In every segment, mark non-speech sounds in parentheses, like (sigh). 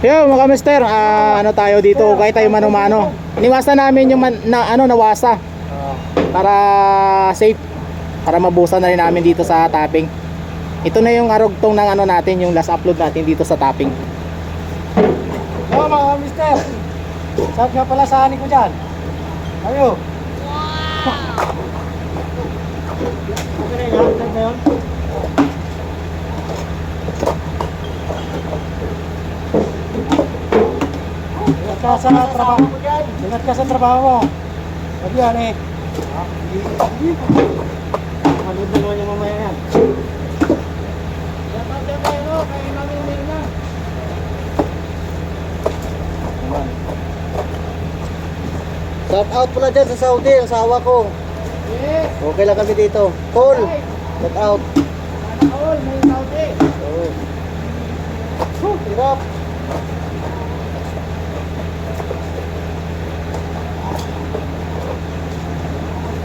Yo, mga mister, ah, ano tayo dito, kahit tayo mano-mano. Iniwasan namin yung man, na, ano, nawasa para safe, para mabusan na rin namin dito sa tapping. Ito na yung arugtong ng ano natin, yung last upload natin dito sa tapping. Oo mga mister. Saan nga pala sa ko dyan? Ayo. Wow! Okay na yun, saan na yun? Ingat ka sa trabaho. Ingat ka sa trabaho mo. Sabi yan eh. Malud na naman yung mamaya yan. Dapat dyan tayo, no? Kaya na. Shout out pala dyan sa Saudi, ang asawa ko. Yes, Okay lang kami dito. Paul, shout out. sana all, may Saudi. Oo. Hirap.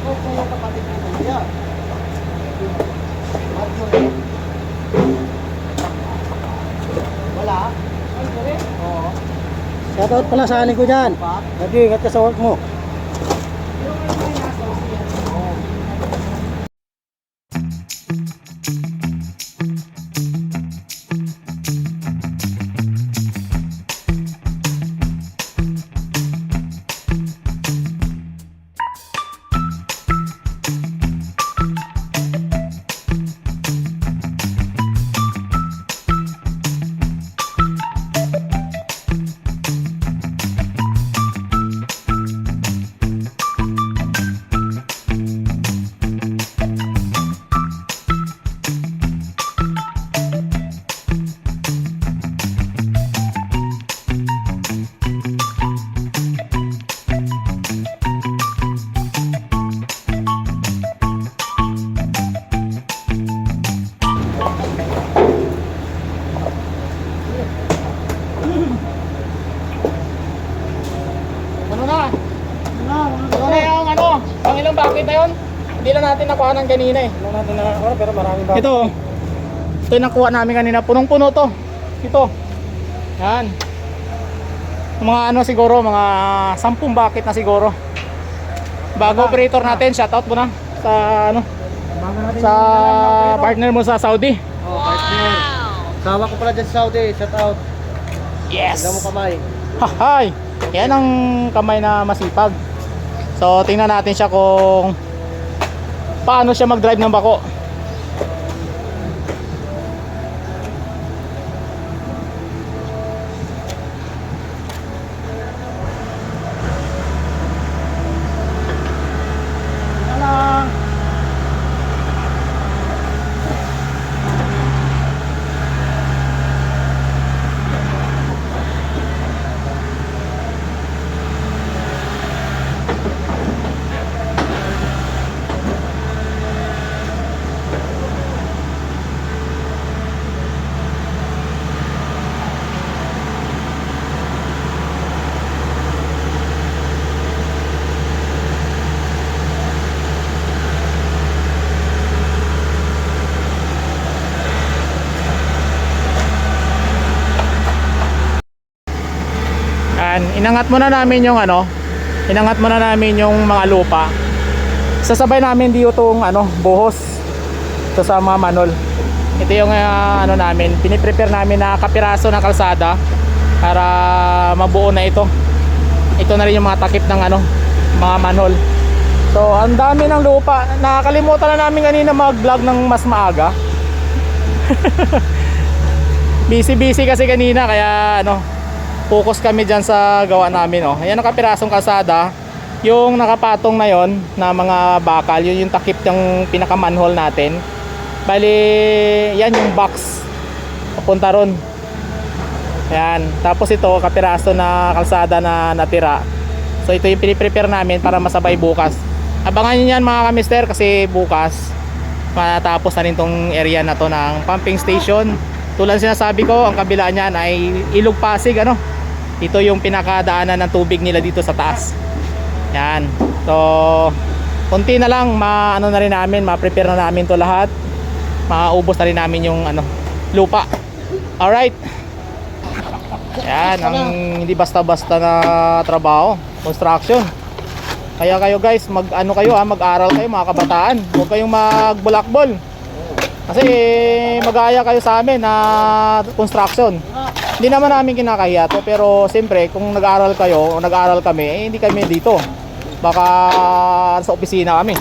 Oh, kaya kapatid ko na yan. Marjorie. Wala? Oo. Shout out pala sa anin ko dyan. Lagi, ingat ka sa work mo. Bakit na yun? Hindi lang natin nakuha ng kanina eh. Ano natin na ano, pero marami ba? Ito. Ito yung nakuha namin kanina. Punong-puno to. Ito. Yan. Mga ano siguro, mga sampung bakit na siguro. Bago operator natin, shoutout mo na sa ano, sa partner mo sa Saudi. Oh, partner. Sawa ko pala dyan sa Saudi. Shout out. Yes. Tignan mo kamay. Hahay. Yan ang kamay na masipag. So tingnan natin siya kung paano siya mag-drive ng bako. Alang. Yan, inangat muna namin yung ano, inangat muna namin yung mga lupa. Sasabay namin dito tong ano, buhos. Ito sa mga manol. Ito yung ah, ano namin, piniprepare namin na kapiraso ng kalsada para mabuo na ito. Ito na rin yung mga takip ng ano, mga manhol. So, ang dami ng lupa. Nakakalimutan na namin kanina mag-vlog ng mas maaga. (laughs) Busy-busy kasi kanina kaya ano, focus kami dyan sa gawa namin oh. Ayan ang kapirasong kalsada. Yung nakapatong na yon na mga bakal, yun yung takip ng pinaka-manhole natin. Bali, yan yung box. Papunta ron. Ayan. Tapos ito, kapiraso na kalsada na natira. So ito yung piniprepare namin para masabay bukas. Abangan nyo yan mga kamister kasi bukas matapos na rin tong area na to ng pumping station. Tulad sinasabi ko, ang kabila niyan ay Ilog Pasig ano. Ito yung pinakadaanan ng tubig nila dito sa taas. Yan. So, konti na lang maano na rin namin, ma-prepare na namin to lahat. Maubos na rin namin yung ano, lupa. All right. Yan, ang hindi basta-basta na trabaho, construction. Kaya kayo guys, mag ano kayo ha, mag-aral kayo mga kabataan. Huwag kayong magbulakbol. Kasi magaya kayo sa amin na construction. Hindi naman namin kinakahiya to, pero siyempre kung nag-aral kayo o nag-aral kami, eh, hindi kami dito. Baka sa opisina kami. (laughs)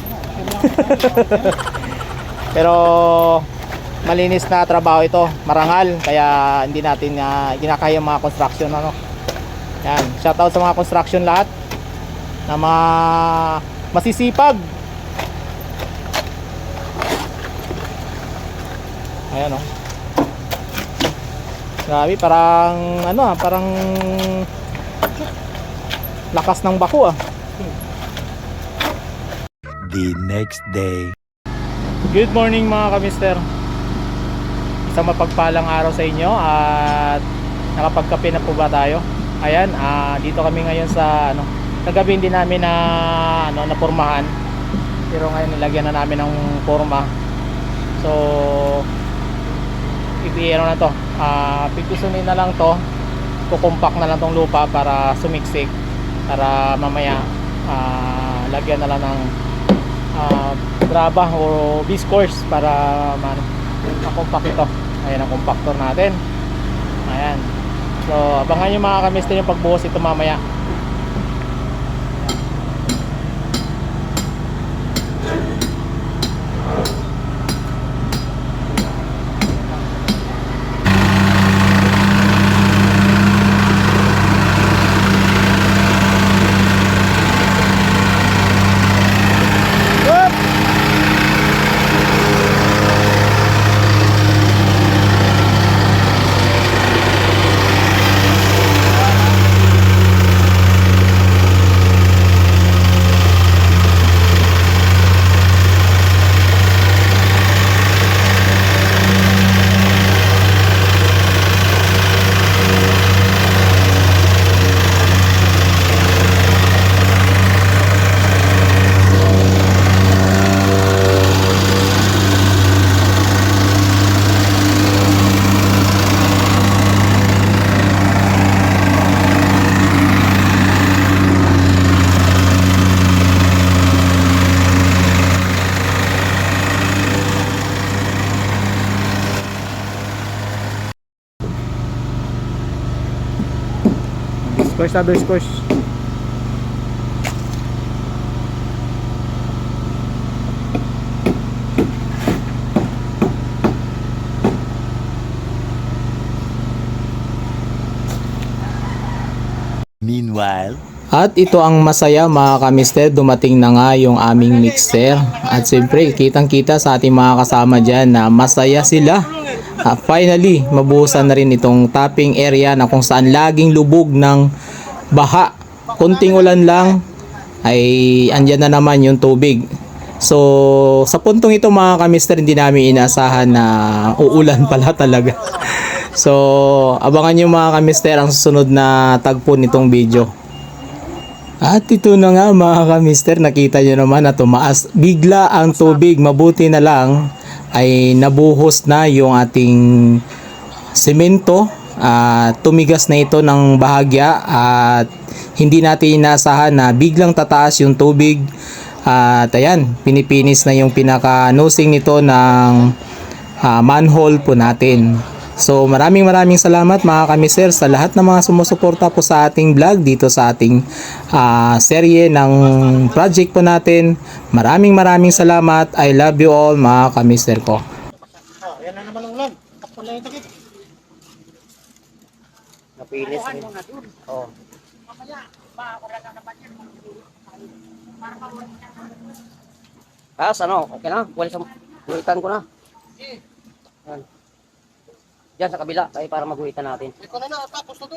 pero malinis na trabaho ito, marangal, kaya hindi natin uh, kinakaya mga construction ano. Yan, shoutout sa mga construction lahat na mga masisipag. Ayan oh. Grabe, parang ano ah, parang lakas ng bako ah. the next day. Good morning mga kamister Isang mapagpalang araw sa inyo At nakapagkape na po ba tayo Ayan, ah, dito kami ngayon sa ano, Kagabi hindi namin na ano, napurmahan Pero ngayon nilagyan na namin ng forma So Ipiero na to? Ah, Pipisunin na lang to. Kukumpak na lang tong lupa para sumiksik. Para mamaya ah, Lagyan na lang ng uh, graba o discourse para man makompact ito. Ayan ang compactor natin. Ayan. So abangan nyo mga kamister yung pagbuhos ito mamaya Na discourse Meanwhile, At ito ang masaya mga kamister, dumating na nga yung aming mixer. At siyempre, kitang kita sa ating mga kasama dyan na masaya sila. Ah, finally, mabuhusan na rin itong tapping area na kung saan laging lubog ng baha. Kunting ulan lang, ay andyan na naman yung tubig. So, sa puntong ito mga kamister, hindi namin inaasahan na uulan (laughs) pala talaga. So, abangan nyo mga kamister ang susunod na tagpo nitong video. At ito na nga mga kamister, nakita nyo naman na tumaas bigla ang tubig. Mabuti na lang ay nabuhos na yung ating semento. At tumigas na ito ng bahagya at hindi natin inaasahan na biglang tataas yung tubig. At ayan, pinipinis na yung pinaka-nosing nito ng ah, manhole po natin. So maraming maraming salamat mga kamiser sa lahat ng mga sumusuporta po sa ating vlog dito sa ating ah, serye ng project po natin. Maraming maraming salamat. I love you all mga kamiser ko. Oh, yan na naman ang ulan. Takpan na yung. Napilis rin. Oh. Tapos ano, okay na. Wala sa guhitan ko na. Yan. Diyan sa kabila, tayo para maguhitan natin. Ikaw na na, tapos na to.